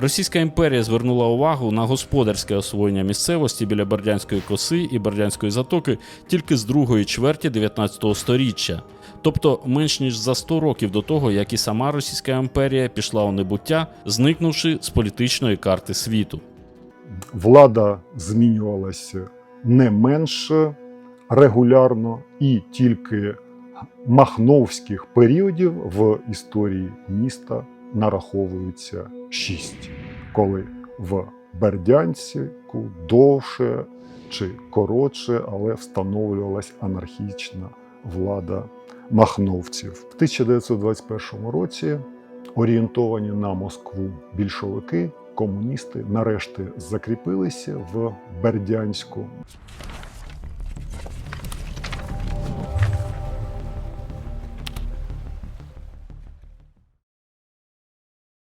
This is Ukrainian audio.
Російська імперія звернула увагу на господарське освоєння місцевості біля Бердянської коси і Бердянської затоки тільки з другої чверті 19 століття, тобто менш ніж за 100 років до того, як і сама Російська імперія пішла у небуття, зникнувши з політичної карти світу. влада змінювалася не менш регулярно, і тільки махновських періодів в історії міста нараховується шість, коли в Бердянську довше чи коротше, але встановлювалась анархічна влада махновців. В 1921 році орієнтовані на Москву більшовики комуністи нарешті закріпилися в Бердянську.